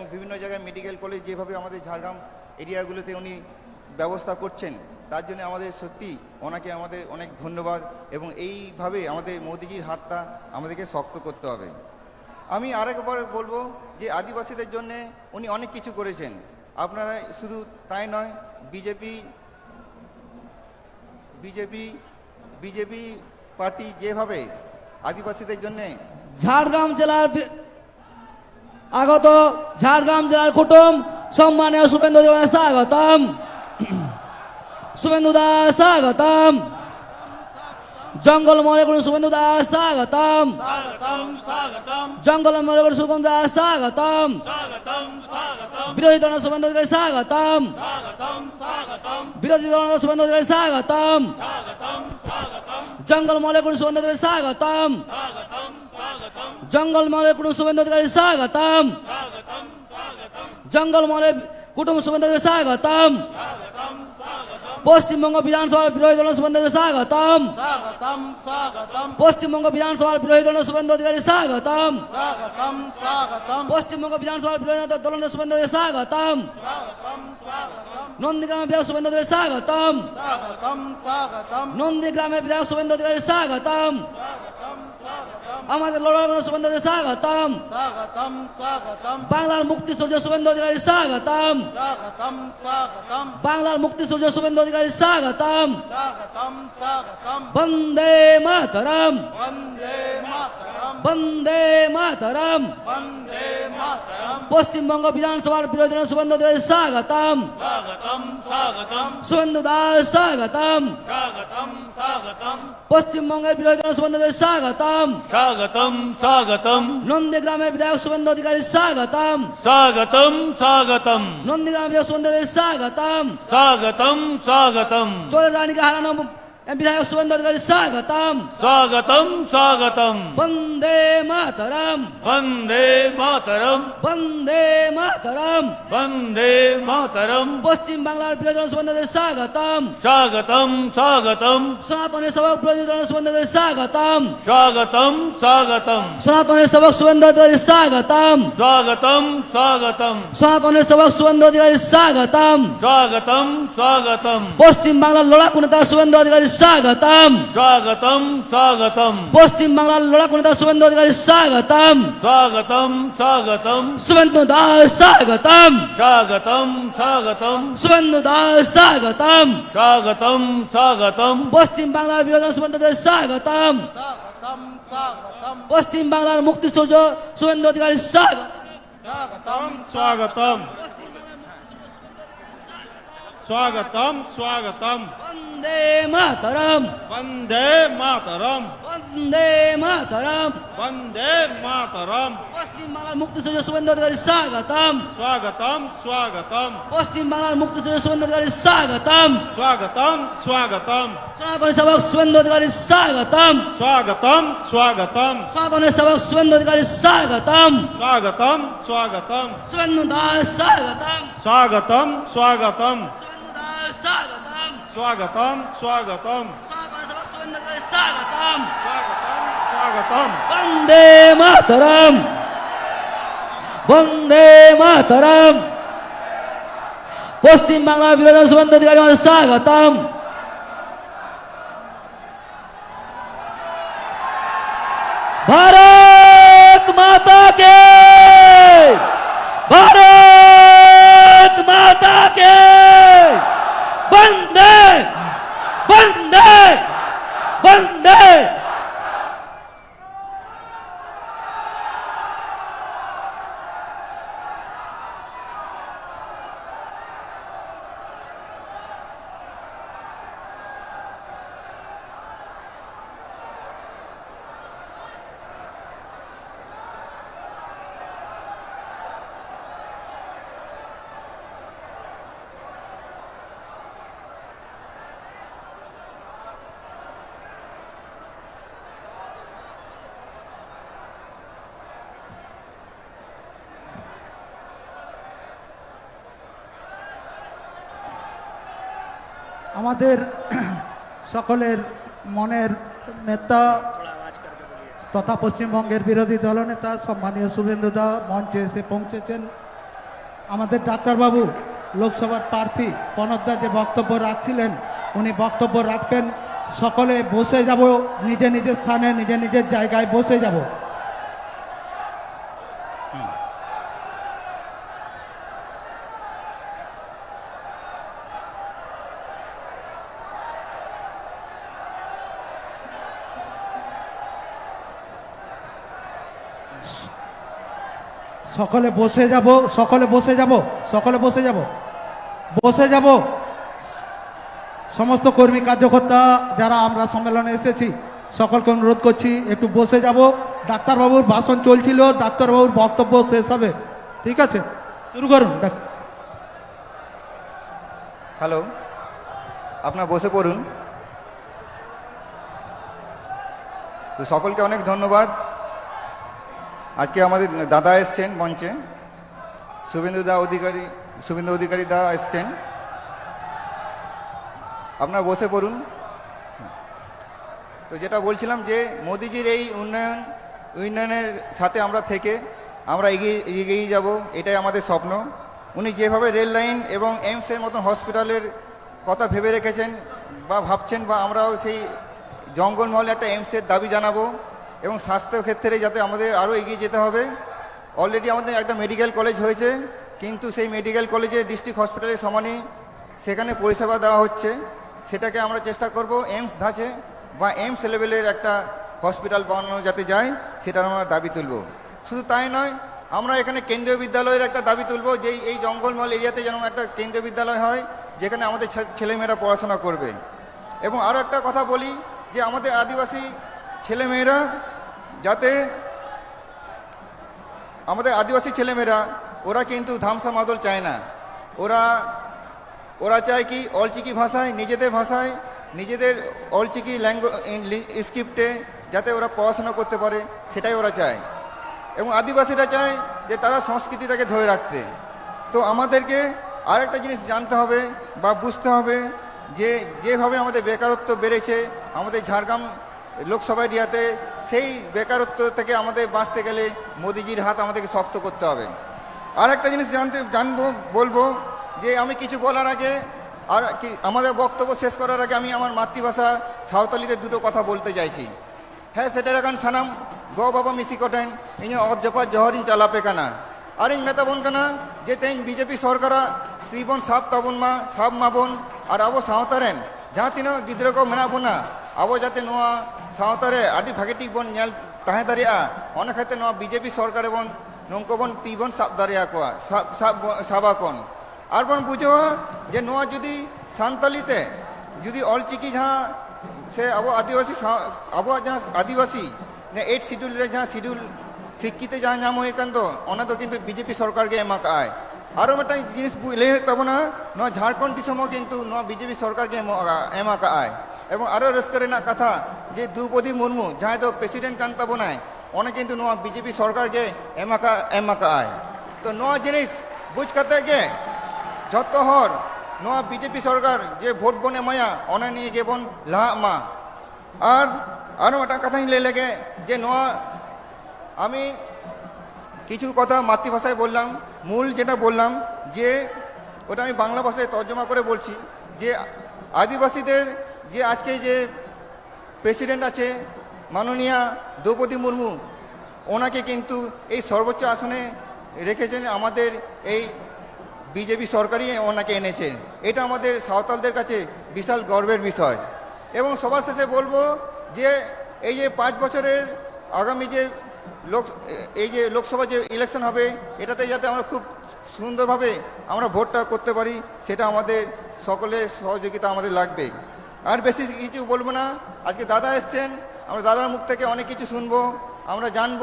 এবং বিভিন্ন জায়গায় মেডিকেল কলেজ যেভাবে আমাদের ঝাড়গ্রাম এরিয়াগুলোতে উনি ব্যবস্থা করছেন, তার জন্য আমাদের সত্যি ওনাকে আমাদের অনেক ধন্যবাদ এবং এইভাবে আমাদের মোদিজির হাতটা আমাদেরকে শক্ত করতে হবে। আমি আরেকবার বলব যে আদিবাসীদের জন্য উনি অনেক কিছু করেছেন। আপনারা শুধু তাই নয়, বিজেপি বিজেপি বিজেপি পার্টি যেভাবে আদিবাসীদের জন্যে ঝাড়গ্রাম জেলার আগত ঝাড়গ্রাম জেলার কুটুম সম্মানীয় শুভেন্দু স্বাগতম। শুভেন্দু দাস স্বাগতম। জঙ্গল মনে করুন শুভেন্দু দাস স্বাগতম। জঙ্গল মনে করুন সুগম দাস স্বাগতম। বিরোধী দল শুভেন্দু অধিকারী স্বাগতম। বিরোধী দল শুভেন্দু অধিকারী স্বাগতম। জঙ্গল মলে করুন শুভেন্দু অধিকারী স্বাগতম। জঙ্গল মলে করুন শুভেন্দু অধিকারী স্বাগতম। জঙ্গল মলে কুটুম শুভেন্দু অধিকারী স্বাগতম পশ্চিমবঙ্গ বিধানসভার বিরোধী দল শুভেন্দু অধিকারী স্বাগতম স্বাগতম স্বাগতম পশ্চিমবঙ্গ বিধানসভার বিরোধী দল শুভেন্দু অধিকারী স্বাগতম স্বাগতম স্বাগতম পশ্চিমবঙ্গ বিধানসভার বিরোধী দল শুভেন্দু অধিকারী স্বাগতম স্বাগতম স্বাগতম নন্দীগ্রামের বিধায়ক শুভেন্দু অধিকারী স্বাগতম স্বাগতম স্বাগতম নন্দীগ্রামের বিধায়ক শুভেন্দু অধিকারী স্বাগতম স্বাগতম স্বাগতম আমাদের লড়াই শুভেন্দু অধিকারী স্বাগতম স্বাগতম স্বাগতম বাংলার মুক্তি সূর্য শুভেন্দু অধিকারী স্বাগতম স্বাগতম স্বাগতম বাংলার মুক্তি সূর্য শুভেন্দু অধিকারী স্বাগতম স্বাগতম স্বাগতম বন্দে মাতরম বন্দে মাতরম বন্দে মাতরম বন্দে মাতরম পশ্চিমবঙ্গ বিধানসভার বিরোধী দল শুভেন্দু অধিকারী স্বাগতম স্বাগতম স্বাগতম শুভেন্দু দাস স্বাগতম স্বাগতম স্বাগতম পশ্চিমবঙ্গের বিরোধী দল শুভেন্দু অধিকারী স্বাগতম স্বাগতম স্বাগতম নন্দীগ্রামের বিধায়ক শুভেন্দু অধিকারী স্বাগতম স্বাগতম স্বাগতম নন্দীগ্রামের বিধায়ক শুভেন্দু অধিকারী স্বাগতম স্বাগতম স্বাগতম চোরের রানীকে হারানো বিধায়ক শুভেন্দু অধিকারী স্বাগতম স্বাগতম স্বাগতম বন্দে মাতরম বন্দে মাতরম বন্দে মাতরম বন্দে মাতরম পশ্চিম বাংলার বিরোধী দল শুভেন্দু অধিকারী স্বাগতম স্বাগতম স্বাগতম সনাতনী সেবক বিরোধী দল শুভেন্দু অধিকারী স্বাগতম স্বাগতম স্বাগতম সনাতনী সেবক শুভেন্দু অধিকারী স্বাগতম স্বাগতম স্বাগতম সনাতনী সেবক শুভেন্দু অধিকারী স্বাগতম স্বাগতম স্বাগতম পশ্চিম বাংলার স্বাগতম। স্বাগতম স্বাগতম। পশ্চিম বাংলার লড়াকু নেতা শুভেন্দু অধিকারী স্বাগতম। স্বাগতম স্বাগতম। শুভেন্দু দাস স্বাগতম। স্বাগতম স্বাগতম। শুভেন্দু দাস স্বাগতম। স্বাগতম স্বাগতম। পশ্চিম বাংলার বিরোধী শুভেন্দু স্বাগতম। স্বাগতম পশ্চিম বাংলার মুক্তি সূর্য শুভেন্দু অধিকারী স্বাগতম স্বাগতম। স্বাগতম স্বাগতম। বন্দে মাতরম বন্দে মাতরম বন্দে মাতরম বন্দে মাতরম পশ্চিম বাংলার মুক্তি সূর্য শুভেন্দু অধিকারী স্বাগতম স্বাগতম স্বাগতম পশ্চিম বাংলার মুক্তি সূর্য শুভেন্দু অধিকারী স্বাগতম স্বাগতম স্বাগতম সনাতনী সেবক শুভেন্দু অধিকারী স্বাগতম স্বাগতম স্বাগতম সনাতনী সেবক শুভেন্দু অধিকারী স্বাগতম স্বাগতম स्वागतम स्वागतम स्वागतम स्वागतम वंदे मातरम वंदे मातरम पश्चिम बांगला विभाजन संबंध अधिकारी स्वागतम भारत আমাদের সকলের মনের নেতা তথা পশ্চিমবঙ্গের বিরোধী দলনেতা সম্মানীয় শুভেন্দু দা মঞ্চে এসে পৌঁছেছেন। আমাদের ডাক্তারবাবু, লোকসভার প্রার্থী প্রণবদা যে বক্তব্য রাখছিলেন, উনি বক্তব্য রাখবেন সকলে বসে যাব, নিজে নিজের স্থানে, নিজে নিজের জায়গায় বসে যাব। সকলে বসে যাব, সকলে বসে যাব, সকলে বসে যাব বসে যাব। সমস্ত কর্মী কার্যকর্তা, যারা আমরা সম্মেলনে এসেছি, সকলকে অনুরোধ করছি, একটু বসে যাব। ডাক্তারবাবুর ভাষণ চলছিল, ডাক্তারবাবুর বক্তব্য শেষ হবে। ঠিক আছে? শুরু করুন হ্যালো, আপনার বসে পড়ুন। তো সকলকে অনেক ধন্যবাদ। আজকে আমাদের দাদা এসছেন মঞ্চে। শুভেন্দু দা অধিকারী, শুভেন্দু অধিকারী দা এসছেন। আপনার বসে পড়ুন। তো যেটা বলছিলাম যে, মোদিজির এই উন্নয়ন, উন্নয়নের সাথে আমরা থেকে আমরা এগিয়ে এগিয়ে যাব, এটাই আমাদের স্বপ্ন। উনি যেভাবে রেল লাইন এবং এইমসের মতন হসপিটালের কথা ভেবে রেখেছেন বা ভাবছেন বা আমরাও সেই জঙ্গলমহলে একটা এইমসের দাবি জানাব এবং স্বাস্থ্য ক্ষেত্রে যাতে আমাদের আরও এগিয়ে যেতে হবে। অলরেডি আমাদের একটা মেডিকেল কলেজ হয়েছে, কিন্তু সেই মেডিকেল কলেজে ডিস্ট্রিক্ট হসপিটালের সমানই সেখানে পরিষেবা দেওয়া হচ্ছে। সেটাকে আমরা চেষ্টা করব এইমস ধাঁচে বা এইমস লেভেলের একটা হসপিটাল বানানো যাতে যায়, সেটার আমরা দাবি তুলব। শুধু তাই নয়, আমরা এখানে কেন্দ্রীয় বিদ্যালয়ের একটা দাবি তুলব যে এই জঙ্গলমহল এরিয়াতে যেন একটা কেন্দ্রীয় বিদ্যালয় হয়, যেখানে আমাদের ছেলেমেয়েরা পড়াশোনা করবে। এবং আরও একটা কথা বলি যে আমাদের আদিবাসী ছেলেমেয়েরা যাতে আমাদের আদিবাসী ছেলেমেয়েরা, ওরা কিন্তু ধামসা মাদল চায় না। ওরা ওরা চায় কি অলচিকি ভাষায়, নিজেদের ভাষায়, নিজেদের অলচিকি ল্যাঙ্গুয়েজ স্ক্রিপ্টে যাতে ওরা পড়াশোনা করতে পারে, সেটাই ওরা চায়। এবং আদিবাসীরা চায় যে তারা সংস্কৃতিটাকে ধরে রাখতে। তো আমাদেরকে আরেকটা জিনিস জানতে হবে বা বুঝতে হবে যে যেভাবে আমাদের বেকারত্ব বেড়েছে, আমাদের ঝাড়গ্রাম লোকসভায় এরিয়াতে সেই বেকারত্ব থেকে আমাদের বাঁচতে গেলে মোদিজির হাত আমাদেরকে শক্ত করতে হবে। আর একটা জিনিস জানতে, জানব, বলব যে আমি কিছু বলার আগে আর কি, আমাদের বক্তব্য শেষ করার আগে আমি আমার মাতৃভাষা সাঁওতালিতে দুটো কথা বলতে চাইছি। হ্যাঁ সেটা এখন সানাম গো বাবা মিশি কটেন, ইনি অজপা জহরিন চালাপে কানা আর ইন মেতাবন কানা যে তেইন বিজেপি সরকার ত্রিবন সাপ তাবন মা, সাপ মাবন আর আবো সাঁওতারেন যা তিন গিদ্র কো মেনা আবো যাতে নোয়া ᱥᱟᱶᱛᱟᱨᱮ ᱟᱹᱰᱤ ᱵᱷᱟᱜᱮ ᱴᱷᱤᱠ ᱵᱚᱱ ᱧᱮᱞ ᱛᱟᱦᱮᱸ ᱫᱟᱲᱮᱭᱟᱜᱼᱟ ᱚᱱᱟ ᱠᱷᱟᱹᱛᱤᱨ ᱱᱚᱣᱟ ᱵᱤᱡᱮᱯᱤ ᱥᱚᱨᱠᱟᱨ ᱵᱚᱱ ᱱᱩᱝᱠᱩ ᱵᱚᱱ ᱛᱤ ᱵᱚᱱ ᱥᱟᱵ ᱫᱟᱲᱮᱭᱟᱠᱚᱣᱟ ᱥᱟᱵ ᱥᱟᱵ ᱥᱟᱵᱟᱠᱚᱱ ᱟᱨ ᱵᱚᱱ ᱵᱩᱡᱷᱟᱹᱣᱟ ᱡᱮ ᱱᱚᱣᱟ ᱡᱩᱫᱤ ᱥᱟᱱᱛᱟᱞᱤ ᱛᱮ ᱡᱩᱫᱤ ᱚᱞᱪᱤᱠᱤ ᱡᱟᱦᱟᱸ ᱥᱮ ᱟᱵᱚ ᱟᱹᱫᱤᱵᱟᱹᱥᱤ ᱟᱵᱚᱣᱟᱜ ᱡᱟᱦᱟᱸ ᱟᱹᱫᱤᱵᱟᱹᱥᱤ এইট শিডিউল ᱨᱮ ᱡᱟᱦᱟᱸ শিডিউল শিক্ষিতে ᱡᱟᱦᱟᱸ ᱧᱟᱢ ᱦᱩᱭ ᱟᱠᱟᱱ ᱫᱚ ᱚᱱᱟ ᱫᱚ ᱠᱤᱱᱛᱩ ᱵᱤᱡᱮᱯি ᱥᱚᱨᱠᱟᱨ ᱜᱮ ᱮᱢ ᱟᱠᱟᱜᱼᱟᱭ আরও মিটাই জিনিস লেই তাবনা নয় ঝাড়খণ্ড দিসমও কিন্তু নয় বিজেপি সরকার গে এম আকায় এবং আরও রাস্কা কথা જે દ્રૌપદી મુર્મુ જાણે તો પ્રેસિડેન્ટ કાંતા બનાય ઓને કિંતુ નોવા બીજેપી સરકાર ગે એમાં કા એમાં કા આય તો નોવા જીનિસ બુજ કતે ગે જતો હોર નોવા બીજેપી સરકાર જે ભોટ બને મયા ઓને નિયે ગે બોન લાહમાં আর আরও একটা কথা লে লেগে যে নোয়া আমি কিছু কথা মাতৃভাষায় বললাম মূল যেটা বললাম যে ওটা আমি বাংলা ভাষায় তর্জমা করে বলছি যে আদিবাসীদের যে আজকে যে প্রেসিডেন্ট আছে মাননীয়া দ্রৌপদী মুর্মু। ওনাকে কিন্তু এই সর্বোচ্চ আসনে রেখেছেন আমাদের এই বিজেপি সরকারই ওনাকে এনেছেন এটা আমাদের সাঁওতালদের কাছে বিশাল গর্বের বিষয়। এবং সবার শেষে বলব যে এই যে পাঁচ বছরের আগামী যে লোক, এই যে লোকসভা যে ইলেকশন হবে, এটাতে যাতে আমরা খুব সুন্দরভাবে আমরা ভোটটা করতে পারি, সেটা আমাদের সকলের সহযোগিতা আমাদের লাগবে। আর বেশি কিছু বলব না। আজকে দাদা এসছেন, আমরা দাদার মুখ থেকে অনেক কিছু শুনব, আমরা জানব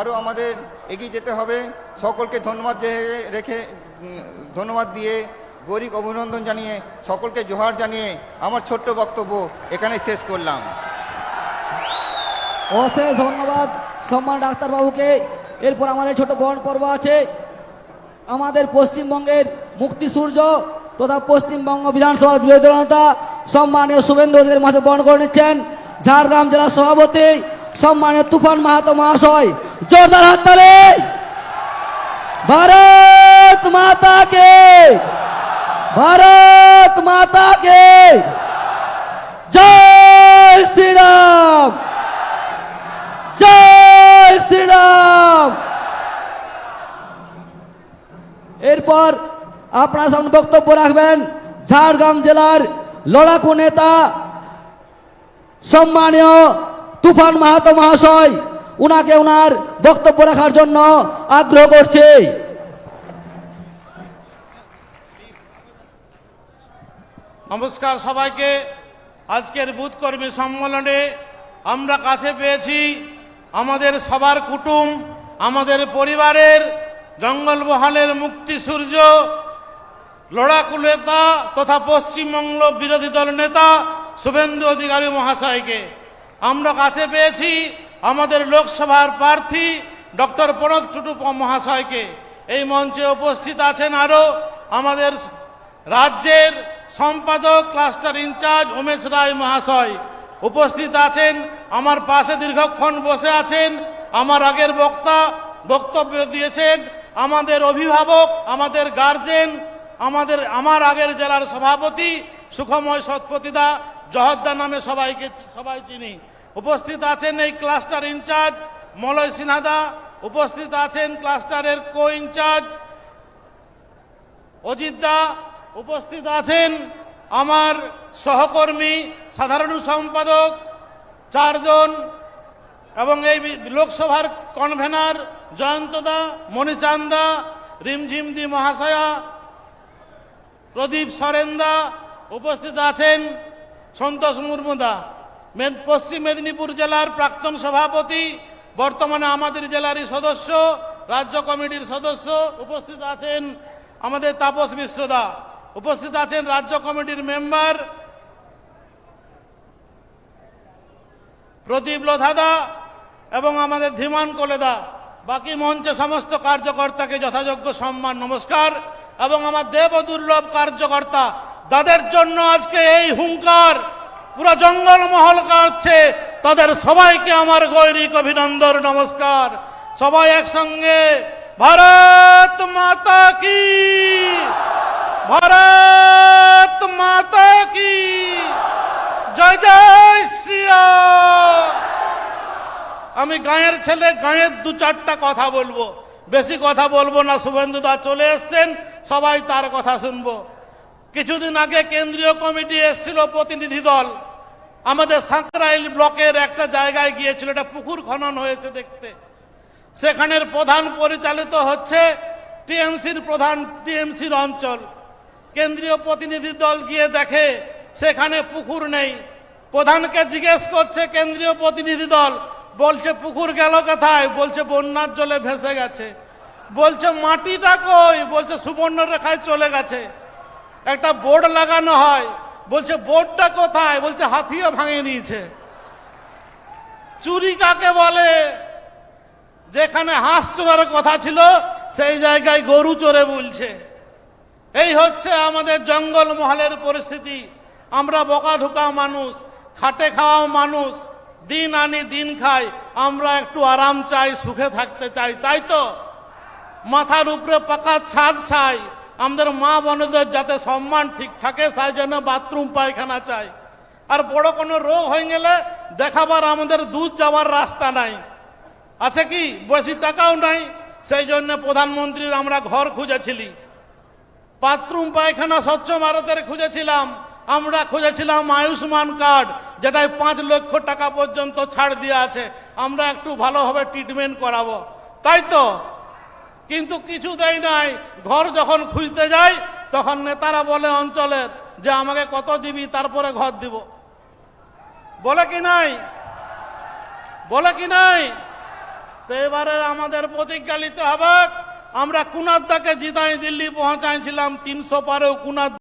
আরও আমাদের এগিয়ে যেতে হবে। সকলকে ধন্যবাদ রেখে ধন্যবাদ দিয়ে গরিব অভিনন্দন জানিয়ে, সকলকে জোহার জানিয়ে আমার ছোট্ট বক্তব্য এখানে শেষ করলাম। অশেষ ধন্যবাদ সম্মান ডাক্তারবাবুকে। এরপর আমাদের ছোট বরণ পর্ব আছে। আমাদের পশ্চিমবঙ্গের মুক্তি সূর্য তথা পশ্চিমবঙ্গ বিধানসভার বিরোধী দল নেতা সম্মানীয় শুভেন্দু অধিকারী মহাশয় বন করে নিচ্ছেন ঝাড়গ্রাম জেলার সভাপতি, সম্মানীয় তুফান মাহাতো মহাশয়। জোরদার হাত তালে। ভারত মাতা কে ভারত মাতা কে জয় শ্রীরাম। জয় শ্রীরাম। এরপর আপনার সামনে বক্তব্য রাখবেন ঝাড়গ্রাম জেলার লড়াকু নেতা, সম্মানীয় তুফান মাহাতো মহাশয়, উনাকে ওনার বক্তব্য রাখার জন্য আগ্রহ করছে। নমস্কার সবাইকে। আজকের বুথ কর্মী সম্মেলনে আমরা কাছে পেয়েছি আমাদের সবার কুটুম, আমাদের পরিবারের জঙ্গলমহলের মুক্তি সূর্য লড়াকু নেতা তথা পশ্চিমবঙ্গ বিরোধী দল নেতা শুভেন্দু অধিকারী মহাশয়কে। আমরা কাছে পেয়েছি আমাদের লোকসভার প্রার্থী ডক্টর প্রণব টুটু মহাশয়কে। এই মঞ্চে উপস্থিত আছেন আরও আমাদের রাজ্যের সম্পাদক, ক্লাস্টার ইনচার্জ উমেশ রায় মহাশয়। উপস্থিত আছেন, আমার পাশে দীর্ঘক্ষণ বসে আছেন, আমার আগের বক্তা বক্তব্য দিয়েছেন, আমাদের অভিভাবক, আমাদের গার্জেন আমাদের, আমার আগের জেলার সভাপতি সুখময় সৎপতিদা জহদ্দা নামে সবাইকে, সবাই চিনি। উপস্থিত আছেন এই ক্লাস্টার ইনচার্জ মলয় সিনহাদা। উপস্থিত আছেন ক্লাস্টারের কো ইনচার্জ অজিতদা উপস্থিত আছেন আমার সহকর্মী, সাধারণ সম্পাদক চারজন এবং এই লোকসভার কনভেনার জয়ন্তদা মণিচান্দা রিমঝিমদি মহাশয়া প্রদীপ সরেন্দা উপস্থিত আছেন সন্তোষ মুর্মুদা পশ্চিম মেদিনীপুর জেলার প্রাক্তন সভাপতি, বর্তমানে আমাদের জেলারই সদস্য, রাজ্য কমিটির সদস্য উপস্থিত আছেন আমাদের তাপস মিশ্রদা উপস্থিত আছেন রাজ্য কমিটির মেম্বার প্রদীপ লোধাদা এবং আমাদের ধীমান কোলেদা বাকি মঞ্চে সমস্ত কার্যকর্তাকে যথাযোগ্য সম্মান, নমস্কার। এবং আমার দেব দুর্লভ কার্যকর্তা যাদের জন্য আজকে এই হুঙ্কার, পুরো জঙ্গলমহল কাটছে তাদের সবাইকে আমার গৈরিক অভিনন্দন, নমস্কার। সবাই একসঙ্গে, ভারত মাতা কি? ভারত মাতা কি? জয় জয় শ্রীরাম। আমি গাঁয়ের ছেলে, গাঁয়ের দু চারটা কথা বলব। বেশি কথা বলব না। শুভেন্দু দা চলে এসছেন। সবাই তার কথা শুনব। কিছুদিন আগে কেন্দ্রীয় কমিটি এসেছিল প্রতিনিধি দল। আমাদের সাঁকরাইল ব্লকের একটা জায়গায় গিয়েছিল এটা পুকুর খনন হয়েছে দেখতে। সেখানের প্রধান পরিচালিত হচ্ছে টিএমসির প্রধান টিএমসির অঞ্চল। কেন্দ্রীয় প্রতিনিধি দল গিয়ে দেখে, সেখানে পুকুর নেই। প্রধানকে জিজ্ঞেস করছে কেন্দ্রীয় প্রতিনিধি দল, বলছে পুকুর গেল কোথায়? বলছে বন্যার জলে ভেসে গেছে। বলছে, মাটিটা কই? বলছে সুবর্ণ রেখায় চলে গেছে। একটা বোর্ড লাগানো হয়। বলছে, বোর্ডটা কোথায়? বলছে, হাতিও ভাঙিয়ে নিয়েছে। চুরি কাকে বলে? যেখানে হাঁস চোরার কথা ছিল, সেই জায়গায় গরু চড়ে বলছে। এই হচ্ছে আমাদের জঙ্গল মহলের পরিস্থিতি। আমরা বকা ঢোকা মানুষ, খাটে খাওয়া মানুষ, দিন আনি দিন খাই আমরা একটু আরাম চাই, সুখে থাকতে চাই, তাই তো? মাথার উপরে পাকা ছাদ চাই। আমাদের মা বোনদের যাতে সম্মান ঠিক থাকে, সেই জন্য বাথরুম, পায়খানা চাই। আর বড় কোনো রোগ হয়ে গেলে দেখাবার আমাদের দুধ যাওয়ার রাস্তা নাই। আছে কি? বেশি টাকাও নাই। সেই জন্য প্রধানমন্ত্রীর আমরা ঘর খুঁজেছিলি। বাথরুম, পায়খানা, স্বচ্ছ ভারতের খুঁজেছিলাম। আমরা খুঁজেছিলাম আয়ুষ্মান কার্ড, যেটায় পাঁচ লক্ষ টাকা পর্যন্ত ছাড় দেওয়া আছে। আমরা একটু ভালোভাবে ট্রিটমেন্ট করাবো। তাই তো? কিন্তু কিছু দেয় নাই। ঘর যখন খুঁজতে যাই, তখন নেতারা বলে অঞ্চলের যে আমাকে কত দিবি, তারপরে ঘর দিব। বলে কি নাই? বলে কি নাই? তো এবারে আমাদের প্রতিজ্ঞা নিতে হবে। আমরা কুনাদ্দাকে জিতাই দিল্লি পৌঁছাইছিলাম, তিনশো পারেও কুনাদ